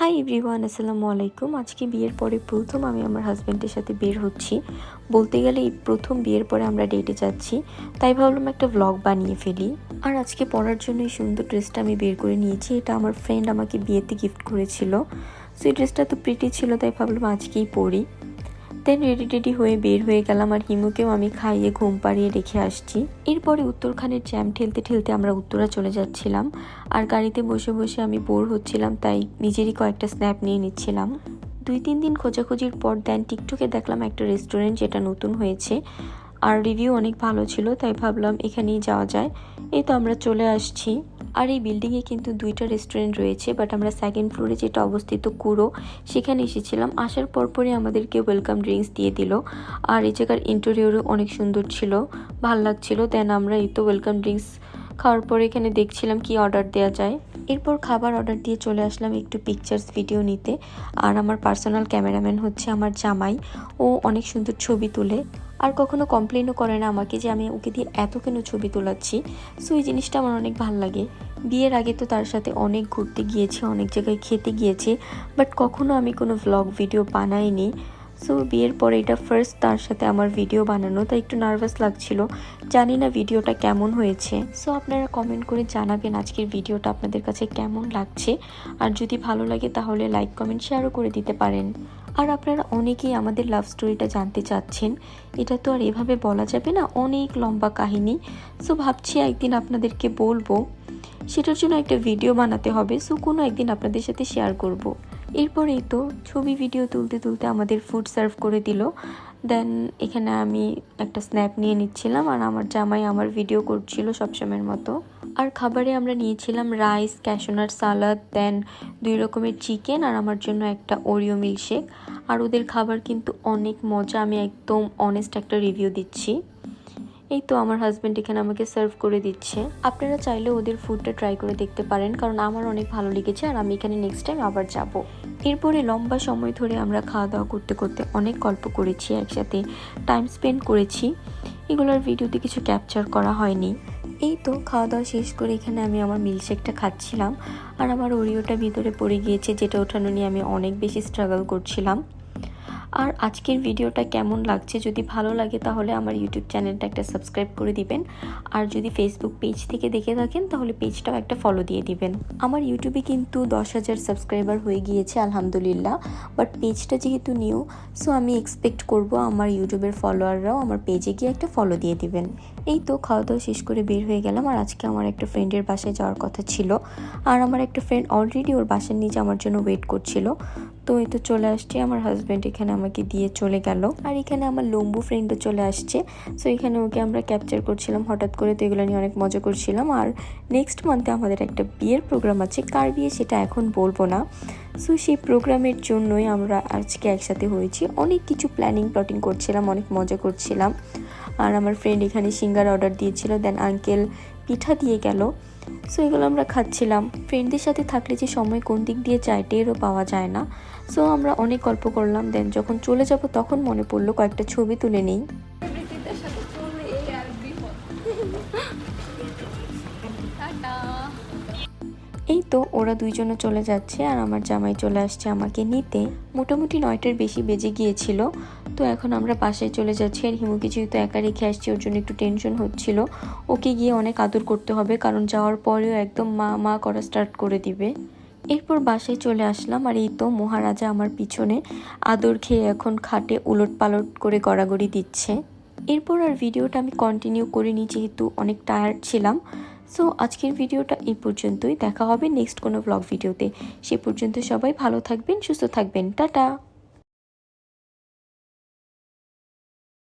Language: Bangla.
হাই এভরিওয়ান আসসালামু আলাইকুম। আজকে বিয়ের পরে প্রথম আমি আমার হাজব্যান্ডের সাথে বের হচ্ছি। বলতে গেলে এই প্রথম বিয়ের পরে আমরা ডেটে যাচ্ছি। তাই ভাবলাম একটা ব্লগ বানিয়ে ফেলি। আর আজকে পরার জন্য এই সুন্দর ড্রেসটা আমি বের করে নিয়েছি। এটা আমার ফ্রেন্ড আমাকে বিয়েতে গিফট করেছিল। সো এই ড্রেসটা তো প্রিটি ছিল, তাই ভাবলাম আজকেই পরি। দেন রেডি টেডি হয়ে বের হয়ে গেলাম আর হিমুকেও আমি খাইয়ে ঘুম পাড়িয়ে রেখে আসছি। এরপরে উত্তরখানের জ্যাম ঠেলতে ঠেলতে আমরা উত্তরা চলে যাচ্ছিলাম। আর গাড়িতে বসে বসে আমি বোর হচ্ছিলাম, তাই নিজেরই কয়েকটা স্ন্যাপ নিয়ে নিচ্ছিলাম। দুই, তিন দিন খোঁজাখুঁজির পর দেন টিকটকে দেখলাম একটা রেস্টুরেন্ট যেটা নতুন হয়েছে। আর রিভিউ অনেক ভালো ছিল, তাই ভাবলাম এখানেই যাওয়া যায়। এই তো আমরা চলে আসছি। আর এই বিল্ডিংয়ে কিন্তু দুইটা রেস্টুরেন্ট রয়েছে বাট আমরা সেকেন্ড ফ্লোরে যেটা অবস্থিত কুড়ো সেখানে এসেছিলাম। আসার পরপরই আমাদেরকে ওয়েলকাম ড্রিঙ্কস দিয়ে দিল। আর এই জায়গার ইন্টেরিয়রও অনেক সুন্দর ছিল, ভালো লাগছিল। দেন আমরা এই তো ওয়েলকাম ড্রিঙ্কস খাওয়ার পর এখানে দেখছিলাম কি অর্ডার দেওয়া যায়। এরপর খাবার অর্ডার দিয়ে চলে আসলাম একটু পিকচার্স ভিডিও নিতে। আর আমার পার্সোনাল ক্যামেরাম্যান হচ্ছে আমার জামাই। ও অনেক সুন্দর ছবি তুলে। আর কখনো কমপ্লেনও করে না আমাকে যে আমি ওকে দিয়ে এত কেন ছবি তোলাচ্ছি। সো এই জিনিসটা আমার অনেক ভালো লাগে। বিয়ের আগে তো তার সাথে অনেক ঘুরতে গিয়েছি, অনেক জায়গায় খেতে গিয়েছি বাট কখনো আমি কোনো ভ্লগ ভিডিও বানাইনি। সো বিয়ের পরে এটা ফার্স্ট তার সাথে আমার ভিডিও বানানো, তাই একটু নার্ভাস লাগছিল। জানি না ভিডিওটা কেমন হয়েছে। সো আপনারা কমেন্ট করে জানাবেন আজকের ভিডিওটা আপনাদের কাছে কেমন লাগছে। আর যদি ভালো লাগে তাহলে লাইক কমেন্ট শেয়ারও করে দিতে পারেন। আর আপনারা অনেকেই আমাদের লাভ স্টোরিটা জানতে চাচ্ছেন। এটা তো আর এভাবে বলা যাবে না, অনেক লম্বা কাহিনী। সো ভাবছি একদিন আপনাদেরকে বলব সেটার জন্য একটা ভিডিও বানাতে হবে সো কোনো একদিন আপনাদের সাথে শেয়ার করব। এরপরেই তো ছবি ভিডিও তুলতে তুলতে আমাদের ফুড সার্ভ করে দিল। দেন এখানে আমি একটা স্ন্যাপ নিয়ে নিচ্ছিলাম আর আমার জামাই আমার ভিডিও করছিল সবসময়ের মতো। আর খাবারে আমরা নিয়েছিলাম রাইস ক্যাশনার সালাদ দেন দুই রকমের চিকেন আর আমার জন্য একটা ওরিও মিল্কশেক আর ওদের খাবার কিন্তু অনেক মজা, আমি একদম অনেস্ট একটা রিভিউ দিচ্ছি। এই তো আমার হাজব্যান্ড এখানে আমাকে সার্ভ করে দিচ্ছে। আপনারা চাইলে ওদের ফুডটা ট্রাই করে দেখতে পারেন, কারণ আমার অনেক ভালো লেগেছে আর আমি এখানে নেক্সট টাইম আবার যাব। এরপরে লম্বা সময় ধরে আমরা খাওয়া দাওয়া করতে করতে অনেক গল্প করেছি একসাথে টাইম স্পেন্ড করেছি। এগুলোর ভিডিওতে কিছু ক্যাপচার করা হয়নি। এই তো খাওয়া দাওয়া শেষ করে এখানে আমি আমার মিল্কশেকটা খাচ্ছিলাম, আর আমার ওরিওটা ভিতরে পড়ে গিয়েছে, যেটা ওঠানো নিয়ে আমি অনেক বেশি স্ট্রাগল করছিলাম। আর আজকের ভিডিওটা কেমন লাগছে? যদি ভালো লাগে তাহলে আমার ইউটিউব চ্যানেলটা একটা সাবস্ক্রাইব করে দিবেন। আর যদি ফেসবুক পেজ থেকে দেখে থাকেন, তাহলে পেজটাও একটা ফলো দিয়ে দিবেন। আমার ইউটিউবে কিন্তু দশ হাজার সাবস্ক্রাইবার হয়ে গিয়েছে, আলহামদুলিল্লাহ। বাট পেজটা যেহেতু নিউ সো আমি এক্সপেক্ট করব আমার ইউটিউবের ফলোয়াররাও আমার পেজে গিয়ে একটা ফলো দিয়ে দিবেন। এই তো খাওয়া দাওয়া শেষ করে বের হয়ে গেলাম। আর আজকে আমার একটা ফ্রেন্ডের বাসায় যাওয়ার কথা ছিল। আর আমার একটা ফ্রেন্ড অলরেডি ওর বাসার নিচে আমার জন্য ওয়েট করছিল। তো এই তো চলে আসছে। আমার হাজব্যান্ড এখানে আমাকে দিয়ে চলে গেল। আর এখানে আমার লম্বু ফ্রেন্ডও চলে আসছে। সো এখানে ওকে আমরা ক্যাপচার করছিলাম। হঠাৎ করে তো এগুলো নিয়ে অনেক মজা করছিলাম। আর নেক্সট মান্থে আমাদের একটা বিয়ের প্রোগ্রাম আছে। কার বিয়ে সেটা এখন বলব না। সো সেই প্রোগ্রামের জন্যই আমরা আজকে একসাথে হয়েছি। অনেক কিছু প্ল্যানিং প্লটিং করছিলাম, অনেক মজা করছিলাম। আর আমার ফ্রেন্ড এখানে সিঙ্গার অর্ডার দিয়েছিল। দেন আঙ্কেল পিঠা দিয়ে গেল। সো এগুলো আমরা খাচ্ছিলাম। ফ্রেন্ডদের সাথে থাকলে যে সময় কোন দিক দিয়ে যায় টেরও পাওয়া যায় না। সো আমরা অনেক গল্প করলাম। দেন যখন চলে যাব তখন মনে পড়ল কয়েকটা ছবি তুলে নেই। এই তো ওরা দুইজনে চলে যাচ্ছে আর আমার জামাই চলে আসছে আমাকে নিতে। মোটামুটি নয়টার বেশি বেজে গিয়েছিল। তো এখন আমরা বাসায় চলে যাচ্ছি আর হিমুকে যেহেতু একা রেখে আসছি, ওর জন্য একটু টেনশন হচ্ছিল। ওকে গিয়ে অনেক আদর করতে হবে, কারণ যাওয়ার পরেও একদম মা মা করা স্টার্ট করে দিবে। এরপর বাসায় চলে আসলাম আর এই তো মহারাজা আমার পিছনে আদর খেয়ে এখন খাটে উলট পালট করে গড়াগড়ি দিচ্ছে। এরপর আর ভিডিওটা আমি কন্টিনিউ করিনি যেহেতু অনেক টায়ার্ড ছিলাম। সো আজকের ভিডিওটা এই পর্যন্তই। দেখা হবে নেক্সট কোনো ব্লগ ভিডিওতে। সে পর্যন্ত সবাই ভালো থাকবেন, সুস্থ থাকবেন। টাটা!